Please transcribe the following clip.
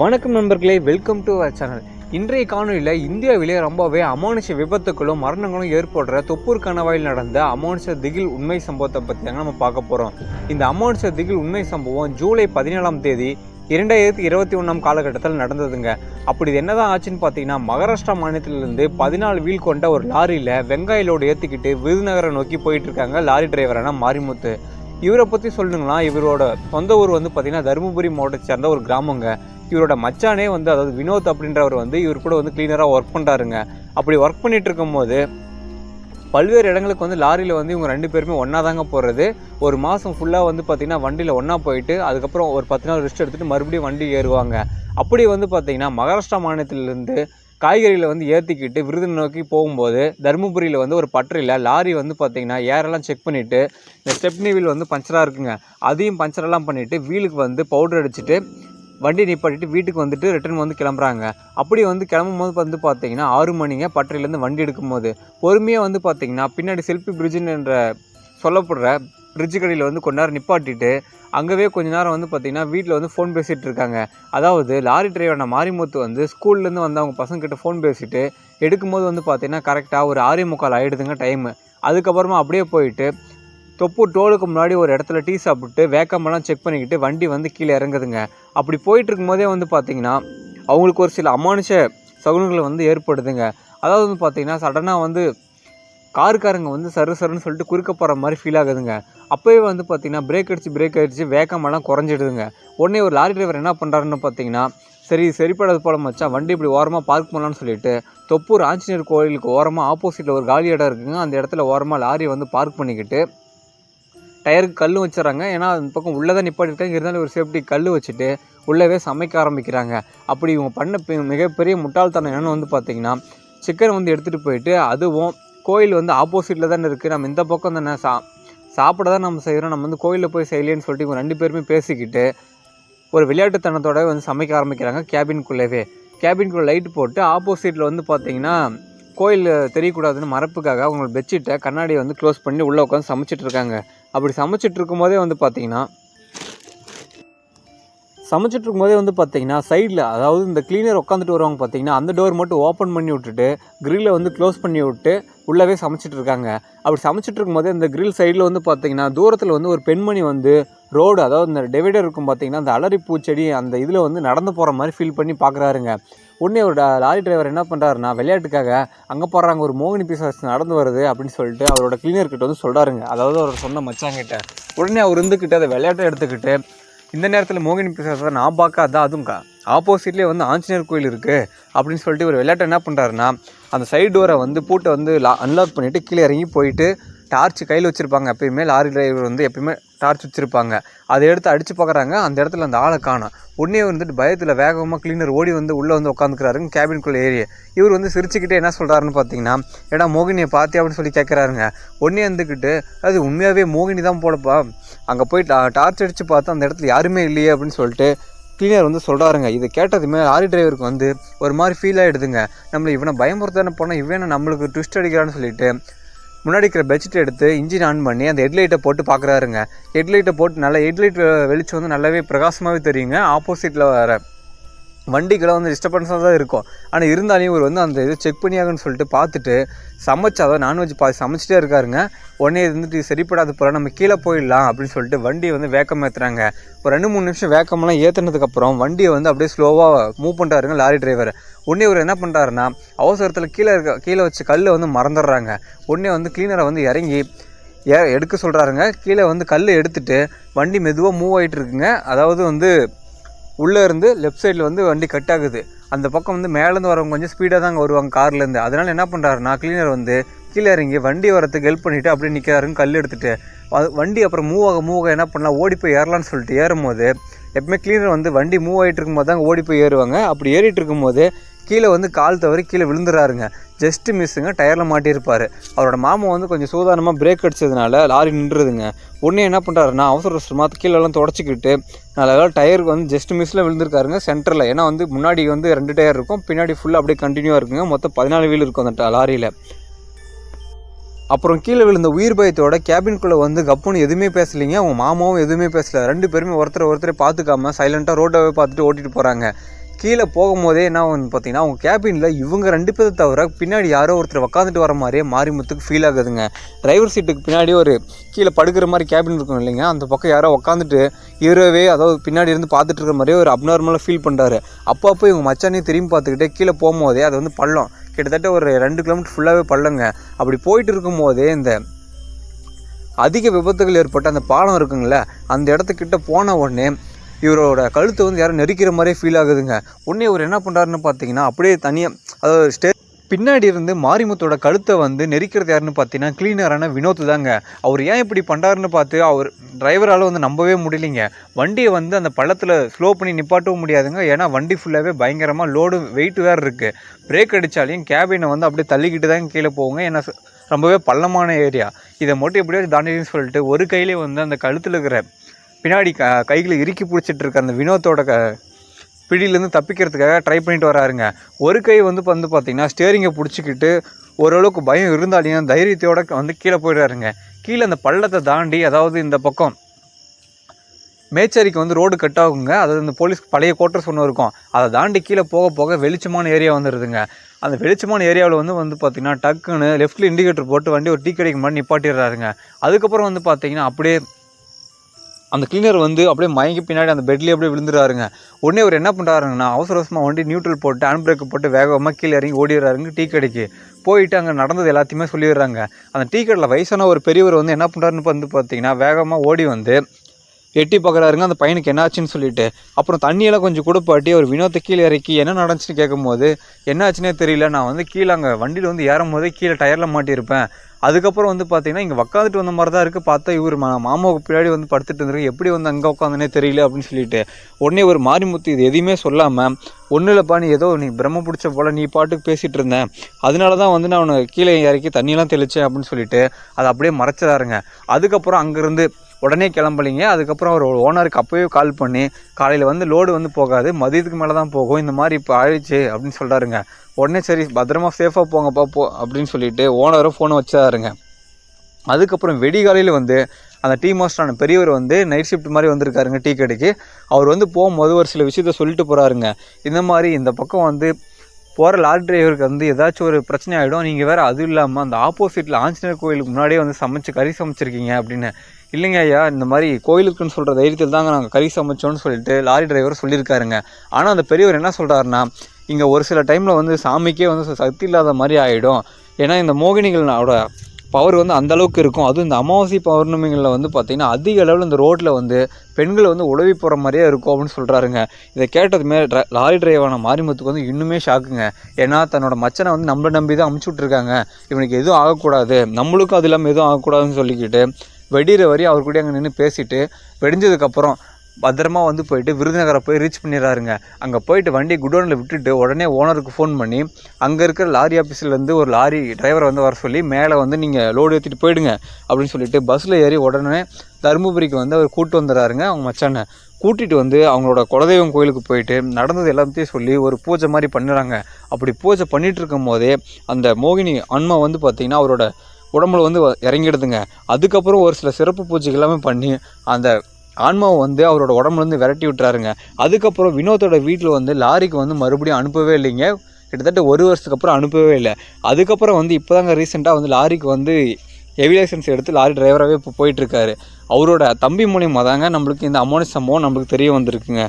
வணக்கம் நண்பர்களே welcome to our channel இன்றைய காணொலியில் இந்தியாவிலே ரொம்பவே அமானுஷ விபத்துக்களும் மரணங்களும் ஏற்படுற தொப்பூர் கணவாயில் நடந்த அமானுஷ திகில் உண்மை சம்பவத்தை பற்றி தாங்க நம்ம பார்க்க போகிறோம் இந்த அமானுஷ திகில் உண்மை சம்பவம் ஜூலை பதினேழாம் தேதி இரண்டாயிரத்தி இருபத்தி ஒன்றாம் காலகட்டத்தில் நடந்ததுங்க. அப்படி இது என்னதான் ஆச்சுன்னு பார்த்தீங்கன்னா மகாராஷ்டிரா மாநிலத்திலிருந்து பதினாலு வீல் கொண்ட ஒரு லாரியில் வெங்காய லோடு ஏற்றிக்கிட்டு விருதுநகரை நோக்கி போயிட்டு இருக்காங்க லாரி டிரைவரான மாரிமுத்து. இவரை பற்றி சொல்லணுங்களா இவரோட சொந்த ஊர் வந்து பார்த்தீங்கன்னா தருமபுரி மாவட்டத்தை சேர்ந்த ஒரு கிராமங்க. இவரோட மச்சானே வந்து அதாவது வினோத் அப்படின்றவர் வந்து இவர் கூட வந்து கிளீனராக ஒர்க் பண்ணுறாருங்க அப்படி ஒர்க் பண்ணிட்டு இருக்கும்போது பல்வேறு இடங்களுக்கு வந்து லாரியில் வந்து இவங்க ரெண்டு பேருமே ஒன்றா தாங்க போகிறது ஒரு மாதம் ஃபுல்லாக வந்து பார்த்திங்கன்னா வண்டியில் ஒன்றா போயிட்டு அதுக்கப்புறம் ஒரு பத்து நாள் ரெஸ்ட் எடுத்துகிட்டு மறுபடியும் வண்டி ஏறுவாங்க. அப்படி வந்து பார்த்திங்கன்னா மகாராஷ்டிரா மாநிலத்திலேருந்து காய்கறிகளை வந்து ஏற்றிக்கிட்டு விருது நோக்கி போகும்போது தருமபுரியில் வந்து ஒரு பட்டறையில் லாரி வந்து பார்த்திங்கன்னா ஏரெல்லாம் செக் பண்ணிவிட்டு இந்த ஸ்டெப்னி வீல் வந்து பஞ்சராக இருக்குங்க. அதையும் பஞ்சரெல்லாம் பண்ணிவிட்டு வீலுக்கு வந்து பவுடர் அடிச்சுட்டு வண்டி நிப்பாட்டிட்டு வீட்டுக்கு வந்துட்டு ரிட்டர்ன் வந்து கிளம்புறாங்க. அப்படி வந்து கிளம்பும் போது வந்து பார்த்தீங்கன்னா ஆறு மணிங்க பட்டறையிலேருந்து வண்டி எடுக்கும்போது. பொறுமையாக வந்து பார்த்தீங்கன்னா பின்னாடி செல்ஃபி பிரிட்ஜுன்ற என்ற சொல்லப்படுற பிரிட்ஜு கடையில் வந்து கொஞ்ச நேரம் நிப்பாட்டிட்டு அங்கேவே கொஞ்ச நேரம் வந்து பார்த்தீங்கன்னா வீட்டில் வந்து ஃபோன் பேசிகிட்டு இருக்காங்க. அதாவது லாரி டிரைவரான மாரிமுத்து வந்து ஸ்கூல்லேருந்து வந்து அவங்க பசங்கக்கிட்ட ஃபோன் பேசிட்டு எடுக்கும்போது வந்து பார்த்தீங்கன்னா கரெக்டாக ஒரு ஆறே முக்கால் ஆகிடுதுங்க டைமு அதுக்கப்புறமா அப்படியே போயிட்டு தொப்பு டோலுக்கு முன்னாடி ஒரு இடத்துல டீ சாப்பிட்டு வேக்கமெல்லாம் செக் பண்ணிக்கிட்டு வண்டி வந்து கீழே இறங்குதுங்க. அப்படி போயிட்டு இருக்கும்போதே வந்து பார்த்தீங்கன்னா அவங்களுக்கு ஒரு சில அமானுஷ சகுனங்கள் வந்து ஏற்படுதுங்க. அதாவது வந்து பார்த்தீங்கன்னா சடனாக வந்து காருக்காரங்க வந்து சரு சருன்னு சொல்லிட்டு குறுக்க போகிற மாதிரி ஃபீல் ஆகுதுங்க. அப்போயே வந்து பார்த்தீங்கன்னா பிரேக் அடித்து பிரேக் அடித்து வேகமெல்லாம் குறைஞ்சிடுதுங்க. உடனே ஒரு லாரி டிரைவர் என்ன பண்ணுறாருன்னு பார்த்தீங்கன்னா சரி சரிப்படாது போல மச்சான் வண்டி இப்படி ஓரமாக பார்க் பண்ணலான்னு சொல்லிட்டு தொப்பூர் ஆஞ்சநேயர் கோயிலுக்கு ஓரமாக ஆப்போசிட்டில் ஒரு காலி இடம் இருக்குங்க. அந்த இடத்துல ஓரமாக லாரி வந்து பார்க் பண்ணிக்கிட்டு டயருக்கு கல் வச்சிடறாங்க. ஏன்னா அந்த பக்கம் உள்ளே தான் நிப்பாட்டிருக்காங்க இருந்தாலும் ஒரு சேஃப்டி கல் வச்சுட்டு உள்ளவே சமைக்க ஆரம்பிக்கிறாங்க. அப்படி இவங்க பண்ண பெ- மிகப்பெரிய முட்டாள்தனம் என்னென்னு வந்து பார்த்தீங்கன்னா சிக்கன் வந்து எடுத்துகிட்டு போயிட்டு அதுவும் கோயில் வந்து ஆப்போசிட்டில் தானே இருக்குது நம்ம இந்த பக்கம் தானே சா சாப்பிட தான் நம்ம செய்கிறோம் நம்ம வந்து கோயிலில் போய் செய்யலேன்னு சொல்லிட்டு இவங்க ரெண்டு பேருமே பேசிக்கிட்டு ஒரு விளையாட்டுத்தனத்தோட வந்து சமைக்க ஆரம்பிக்கிறாங்க கேபின்குள்ளேவே கேபின்குள்ளே லைட் போட்டு ஆப்போசிட்டில் வந்து பார்த்தீங்கன்னா கோயில் தெரியக்கூடாதுன்னு மரப்புக்காக அவங்க பெட்ஷீட்டை கண்ணாடியை வந்து க்ளோஸ் பண்ணி உள்ளே உட்காந்து சமைச்சிட்டு இருக்காங்க. அப்படி சமைச்சிட்டு இருக்கும்போதே வந்து பார்த்தீங்கன்னா சமைச்சிட்டு இருக்கும்போதே வந்து பார்த்தீங்கன்னா சைடில் அதாவது இந்த க்ளீனர் உட்காந்துட்டு வருவாங்க பார்த்தீங்கன்னா அந்த டோர் மட்டும் ஓப்பன் பண்ணி விட்டுட்டு க்ரில்லை வந்து க்ளோஸ் பண்ணி விட்டு உள்ளவே சமைச்சிட்டு இருக்காங்க அப்படி சமைச்சிட்டு இருக்கும்போதே இந்த க்ரில் சைடில் வந்து பார்த்தீங்கன்னா தூரத்தில் வந்து ஒரு பெண்மணி வந்து ரோடு அதாவது இந்த டிவைடர் இருக்கும் பார்த்தீங்கன்னா அந்த அலரி பூச்செடி அந்த இதில் வந்து நடந்து போகிற மாதிரி ஃபீல் பண்ணி பார்க்குறாருங்க. உடனே ஒரு லாரி டிரைவர் என்ன பண்ணுறாருன்னா விளையாட்டுக்காக அங்கே போடுறாங்க ஒரு மோகினி பிசாஸ் நடந்து வருது அப்படின்னு சொல்லிட்டு அவரோட கிளீனர்கிட்ட வந்து சொல்கிறாருங்க அதாவது அவர் சொன்ன மச்சாங்கிட்ட உடனே அவர் இருந்துக்கிட்டு அதை விளையாட்டை எடுத்துக்கிட்டு இந்த நேரத்தில் மோகினி பிசாசை நான் பார்க்காதான் அதுவும் ஆப்போசிட்லேயே வந்து ஆஞ்சநேயர் கோயில் இருக்குது அப்படின்னு சொல்லிட்டு ஒரு விளையாட்டை என்ன பண்ணுறாருன்னா அந்த சைடு டோரை வந்து பூட்டை வந்து லா அன்லாக் பண்ணிவிட்டு கீழே இறங்கி போயிட்டு டார்ச் கையில் வச்சுருப்பாங்க எப்பயுமே. லாரி டிரைவர் வந்து எப்பயுமே டார்ச் வச்சுருப்பாங்க. அதை எடுத்து அடித்து பார்க்குறாங்க அந்த இடத்துல அந்த ஆளை காணோம். உடனே வந்துட்டு பயத்தில் வேகமாக கிளீனர் ஓடி வந்து உள்ளே வந்து உட்காந்துக்கிறாருங்க கேபின்குள்ளே ஏறி. இவர் வந்து சிரிச்சுக்கிட்டே என்ன சொல்கிறாருன்னு பார்த்தீங்கன்னா ஏடா மோகினியை பார்த்தியா அப்படின்னு சொல்லி கேட்குறாருங்க உடனே வந்துக்கிட்டு அது உண்மையாகவே மோகினி தான் போலப்பா. அங்கே போய் டா- டார்ச் அடித்து பார்த்தா அந்த இடத்துல யாருமே இல்லையே அப்படின்னு சொல்லிட்டு கிளீனர் வந்து சொல்கிறாருங்க இதை கேட்டதுமே லாரி டிரைவருக்கு வந்து ஒரு மாதிரி ஃபீல் ஆகிடுதுங்க நம்மளை இவனை பயமுறுத்தான போனால் இவனை நம்மளுக்கு ட்விஸ்ட் அடிக்கிறான்னு சொல்லிட்டு முன்னாடி இருக்கிற பெட்ஷீட் எடுத்து இன்ஜின் ஆன் பண்ணி அந்த ஹெட்லைட்டை போட்டு பார்க்குறாருங்க ஹெட்லைட்டை போட்டு நல்லா ஹெட்லைட் வெளிச்சம் வந்து நல்லாவே பிரகாசமாகவே தெரியுங்க. ஆப்போசிட்டில் வர வண்டிக்கெல்லாம் வந்து டிஸ்டர்பன்ஸாக தான் இருக்கும். ஆனால் இருந்தாலும் இவர் வந்து அந்த இது செக் பண்ணியாகன்னு சொல்லிட்டு பார்த்துட்டு சமைச்சு அதாவது நான்வெஜ் பாதி சமைச்சிட்டே இருக்காருங்க. உடனே இது வந்துட்டு சரிப்படாது போல நம்ம கீழே போயிடலாம் அப்படின்னு சொல்லிட்டு வண்டியை வந்து வேக்கம் ஏற்றுறாங்க ஒரு ரெண்டு மூணு நிமிஷம் வேக்கமெல்லாம் ஏற்றுனதுக்கப்புறம் வண்டியை வந்து அப்படியே ஸ்லோவாக மூவ் பண்ணுறாருங்க லாரி டிரைவர் உடனே இவர் என்ன பண்ணுறாருன்னா அவசரத்தில் கீழே இருக்க கீழே வச்சு கல்லை வந்து மறந்துடுறாங்க. உடனே வந்து கிளீனரை வந்து இறங்கி ஏ எடுக்க சொல்கிறாருங்க கீழே வந்து கல் எடுத்துகிட்டு வண்டி மெதுவாக மூவ் ஆகிட்டு இருக்குங்க. அதாவது வந்து உள்ளே இருந்து லெஃப்ட் சைடில் வந்து வண்டி கட் ஆகுது. அந்த பக்கம் வந்து மேலேருந்து வரவங்க கொஞ்சம் ஸ்பீடாக தாங்க வருவாங்க கார்லேருந்து அதனால் என்ன பண்ணுறாருனா கிளீனர் வந்து கீழே இறங்கி வண்டி வரத்துக்கு ஹெல்ப் பண்ணிவிட்டு அப்படியே நிற்கிறாருன்னு கல் எடுத்துகிட்டு அது வண்டி அப்புறம் மூவ் ஆக மூவ் ஆக என்ன பண்ணலாம்? ஓடி போய் ஏறலாம்னு சொல்லிட்டு ஏறும்போது எப்பவுமே கிளீனர் வந்து வண்டி மூவ் ஆகிட்டு இருக்கும்போது தான் ஓடி போய் ஏறுவாங்க. அப்படி ஏறிட்டு இருக்கும்போது கீழே வந்து கால் தவறி கீழே விழுந்துறாருங்க. ஜஸ்ட்டு மிஸ்ஸுங்க டயரில் மாட்டியிருப்பார். அவரோட மாமா வந்து கொஞ்சம் சூதானமாக பிரேக் அடித்ததுனால லாரி நின்றுதுங்க. உடனே என்ன பண்ணுறாருன்னா அவசர அவசரமாக கீழெல்லாம் தொடச்சிக்கிட்டு நல்ல டயருக்கு வந்து ஜஸ்ட் மிஸ்ஸில் விழுந்திருக்காருங்க சென்டரில் ஏன்னா வந்து முன்னாடி வந்து ரெண்டு டயர் இருக்கும் பின்னாடி ஃபுல்லாக அப்படியே கண்டினியூவாக இருக்குங்க. மொத்தம் பதினாலு வீல் இருக்கும் அந்த லாரியில். அப்புறம் கீழே விழுந்த உயிர் பயத்தோட கேபின்குள்ளே வந்து கப்புன்னு எதுவுமே பேசலைங்க. அவங்க மாமாவும் எதுவுமே பேசல. ரெண்டு பேருமே ஒருத்தர் ஒருத்தரை பார்த்துக்காம சைலண்ட்டாக ரோட்டாகவே பார்த்துட்டு ஓட்டிகிட்டு போகிறாங்க கீழே போகும்போதே என்ன வந்து பார்த்தீங்கன்னா அவங்க கேபினில் இவங்க ரெண்டு பேரை தவிர பின்னாடி யாரோ ஒருத்தர் உக்காந்துட்டு வர மாதிரியே மாரிமுத்துக்கு ஃபீல் ஆகுதுங்க. டிரைவர் சீட்டுக்கு பின்னாடி ஒரு கீழே படுக்கிற மாதிரி கேபின் இருக்கும் இல்லைங்க. அந்த பக்கம் யாரோ உக்காந்துட்டு இரவே அதாவது பின்னாடி இருந்து பார்த்துட்டு இருக்கிற மாதிரியே ஒரு அப்நார்மலாக ஃபீல் பண்ணுறாரு அப்பப்போ இவங்க மச்சானையும் திரும்பி பார்த்துக்கிட்டே கீழே போகும்போதே அது வந்து பள்ளம். கிட்டத்தட்ட ஒரு ரெண்டு கிலோமீட்டர் ஃபுல்லாகவே பள்ளங்க. அப்படி போயிட்டு இருக்கும்போதே இந்த அதிக விபத்துகள் ஏற்பட்ட அந்த பாலம் இருக்குங்களே அந்த இடத்துக்கிட்ட போன உடனே இவரோட கழுத்தை வந்து யாரும் நெரிக்கிற மாதிரியே ஃபீல் ஆகுதுங்க. உடனே இவர் என்ன பண்ணுறாருன்னு பார்த்தீங்கன்னா அப்படியே தனியாக அதாவது ஸ்டே பின்னாடி இருந்து மாரிமுத்தோட கழுத்தை வந்து நெரிக்கிறது யாருன்னு பார்த்தீங்கன்னா கிளீனரான வினோத் தாங்க. அவர் ஏன் இப்படி பண்ணுறாருன்னு பார்த்து அவர் டிரைவரால் வந்து நம்பவே முடியலைங்க. வண்டியை வந்து அந்த பள்ளத்தில் ஸ்லோ பண்ணி நிப்பாட்டவும் முடியாதுங்க. ஏன்னா வண்டி ஃபுல்லாகவே பயங்கரமாக லோடு வெயிட் வேறு இருக்குது பிரேக் அடித்தாலையும் கேபினை வந்து அப்படியே தள்ளிக்கிட்டு தான் கீழே போவோங்க ஏன்னா ரொம்பவே பள்ளமான ஏரியா இதை மட்டும் எப்படியாவது தாண்டிடுன்னு சொல்லிட்டு ஒரு கையிலே வந்து அந்த கழுத்தில் இருக்கிற பின்னாடி க கைகளை இறுக்கி பிடிச்சிட்டு இருக்க அந்த வினோத்தோட க பிடியிலேருந்து தப்பிக்கிறதுக்காக ட்ரை பண்ணிட்டு வராருங்க. ஒரு கை வந்து வந்து பார்த்திங்கன்னா ஸ்டேரிங்கை பிடிச்சிக்கிட்டு ஓரளவுக்கு பயம் இருந்தாலையும் தைரியத்தோட வந்து கீழே போயிடுறாருங்க. கீழே அந்த பள்ளத்தை தாண்டி அதாவது இந்த பக்கம் மேச்சேரிக்கு வந்து ரோடு கட் ஆகுங்க. அது இந்த போலீஸ் பழைய கோட்டர்ஸ் ஒன்று இருக்கும். அதை தாண்டி கீழே போக போக வெளிச்சமான ஏரியா வந்துடுதுங்க அந்த வெளிச்சமான ஏரியாவில் வந்து வந்து பார்த்தீங்கன்னா டக்குன்னு லெஃப்ட்டில் இண்டிகேட்டர் போட்டு வண்டி ஒரு டீ கடைக்கு முன்னாடி நிப்பாட்டிடுறாருங்க. அதுக்கப்புறம் வந்து பார்த்தீங்கன்னா அப்படியே அந்த கிளீனர் வந்து அப்படியே மயங்கி பின்னாடி அந்த பெட்லேயே அப்படியே விழுந்துறாருங்க உடனே அவர் என்ன பண்ணுறாருங்கன்னா அவசர அவசரமாக வண்டி நியூட்ரல் போட்டு ஹேண்ட் பிரேக் போட்டு வேகமாக கீழே இறங்கி ஓடிடுறாருங்க டீ கடைக்கு. போயிட்டு அங்கே நடந்தது எல்லாத்தையுமே சொல்லிடுறாங்க. அந்த டீ கடையில் வயசான ஒரு பெரியவர் வந்து என்ன பண்ணுறாருன்னு வந்து பார்த்தீங்கன்னா வேகமாக ஓடி வந்து எட்டி பார்க்குறாருங்க அந்த பையனுக்கு என்னாச்சுன்னு சொல்லிட்டு. அப்புறம் தண்ணியெல்லாம் கொஞ்சம் கொடுப்பாட்டி அவர் வினோத்தை கீழே இறக்கி என்ன நடந்துச்சுன்னு கேட்கும்போது என்னாச்சுன்னே தெரியல நான் வந்து கீழே அங்கே வண்டியில் வந்து ஏறும் போதே கீழே டயரில் மாட்டியிருப்பேன். அதுக்கப்புறம் வந்து பார்த்தீங்கன்னா இங்கே உட்காந்துட்டு வந்த மாதிரி தான் இருக்குது பார்த்தா இவர் மா மாமாவுக்கு பின்னாடி வந்து படுத்துட்டு இருந்திருக்கு எப்படி வந்து அங்கே உட்காந்துனே தெரியல அப்படின்னு சொல்லிட்டு. உடனே ஒரு மாரிமுத்து இது எதையுமே சொல்லாமல் ஒன்றும் இல்லைப்பா நீ ஏதோ நீ பிரம்ம பிடிச்ச போல் நீ பாட்டுக்கு பேசிகிட்டு இருந்தேன். அதனால தான் வந்து நான் அவனை கீழே இறக்கி தண்ணியெல்லாம் தெளித்தேன் அப்படின்னு சொல்லிட்டு அதை அப்படியே மறைச்சிடாருங்க. அதுக்கப்புறம் அங்கேருந்து உடனே கிளம்பலிங்க. அதுக்கப்புறம் அவர் ஓனருக்கு அப்போயே கால் பண்ணி காலையில் வந்து லோடு வந்து போகாது மதியத்துக்கு மேலே தான் போகும் இந்த மாதிரி இப்போ ஆயிடுச்சு அப்படின்னு சொல்கிறாருங்க உடனே சரி பத்திரமா சேஃபாக போங்கப்பா போ அப்படின்னு சொல்லிட்டு ஓனரும் ஃபோனை வச்சாருங்க. அதுக்கப்புறம் வெடிகாலையில் வந்து அந்த டீ மாஸ்டரான பெரியவர் வந்து நைட் ஷிஃப்ட் மாதிரி வந்திருக்காருங்க டீ கடைக்கு. அவர் வந்து போகும்போது ஒரு சில விஷயத்த சொல்லிட்டு போகிறாருங்க இந்த மாதிரி இந்த பக்கம் வந்து போகிற லாரி டிரைவருக்கு வந்து ஏதாச்சும் ஒரு பிரச்சனை ஆகிடும் நீங்கள் வேறு அதுவும் இல்லாமல் அந்த ஆப்போசிட்டில் ஆஞ்சநேயர் கோயிலுக்கு முன்னாடியே வந்து சமைச்சு கறி சமைச்சிருக்கீங்க அப்படின்னு இல்லைங்க ஐயா இந்த மாதிரி கோயிலுக்குன்னு சொல்கிற தைரியத்தில் தாங்க நாங்கள் கறி சமைச்சோன்னு சொல்லிட்டு லாரி டிரைவர் சொல்லியிருக்காருங்க. ஆனால் அந்த பெரியவர் என்ன சொல்கிறாருன்னா இங்கே ஒரு சில டைமில் வந்து சாமிக்கே வந்து சக்தி இல்லாத மாதிரி ஆகிடும் ஏன்னா இந்த மோகினிகளோட பவர் வந்து அந்த அளவுக்கு இருக்கும். அதுவும் இந்த அமாவாசை பௌர்ணமிகளில் வந்து பார்த்திங்கன்னா அதிக அளவில் இந்த ரோட்டில் வந்து பெண்கள் வந்து உழவி போகிற மாதிரியே இருக்கும் அப்படின்னு சொல்கிறாருங்க இதை கேட்டதுமே ட்ர லாரி டிரைவரான மாரிமுத்துக்கு வந்து இன்னுமே ஷாக்குங்க ஏன்னா தன்னோட மச்சனை வந்து நம்மளை நம்பி தான் அமுச்சு விட்ருக்காங்க இவனுக்கு எதுவும் ஆகக்கூடாது. நம்மளுக்கும் அது இல்லாமல் எதுவும் ஆகக்கூடாதுன்னு சொல்லிக்கிட்டு வெடிகிற வரையும் அவர் கூட அங்கே நின்று பேசிவிட்டு வெடிஞ்சதுக்கப்புறம் பத்திரமா வந்து போயிட்டு விருதுநகரை போய் ரீச் பண்ணிடுறாருங்க. அங்கே போயிட்டு வண்டி குடோனில் விட்டுட்டு உடனே ஓனருக்கு ஃபோன் பண்ணி அங்கே இருக்கிற லாரி ஆஃபீஸ்லேருந்து ஒரு லாரி டிரைவரை வந்து வர சொல்லி மேலே வந்து நீங்கள் லோடு ஏற்றிட்டு போயிடுங்க அப்படின்னு சொல்லிட்டு பஸ்ஸில் ஏறி உடனே தருமபுரிக்கு வந்து அவர் கூட்டு வந்துடுறாருங்க அவங்க மச்சானை. கூட்டிகிட்டு வந்து அவங்களோட குலதெய்வம் கோயிலுக்கு போயிட்டு நடந்தது எல்லாத்தையும் சொல்லி ஒரு பூஜை மாதிரி பண்ணுறாங்க அப்படி பூஜை பண்ணிகிட்டு இருக்கும் போதே அந்த மோகினி அன்மா வந்து பார்த்திங்கன்னா அவரோட உடம்புல வந்து இறங்கிடுதுங்க. அதுக்கப்புறம் ஒரு சில சிறப்பு பூஜைகள் எல்லாமே பண்ணி அந்த ஆன்மாவை வந்து அவரோட உடம்புலேருந்து விரட்டி விட்டுறாருங்க. அதுக்கப்புறம் வினோத்தோட வீட்டில் வந்து லாரிக்கு வந்து மறுபடியும் அனுப்பவே இல்லைங்க. கிட்டத்தட்ட ஒரு வருஷத்துக்கு அப்புறம் அனுப்பவே இல்லை. அதுக்கப்புறம் வந்து இப்போ தாங்க ரீசெண்டாக வந்து லாரிக்கு வந்து ஹெவி லைசன்ஸ் எடுத்து லாரி டிரைவராகவே இப்போ போயிட்டுருக்காரு அவரோட தம்பி மூலியமாக தாங்க நம்மளுக்கு இந்த அமௌண்ட் சம்பவம் நம்மளுக்கு தெரிய வந்திருக்குங்க.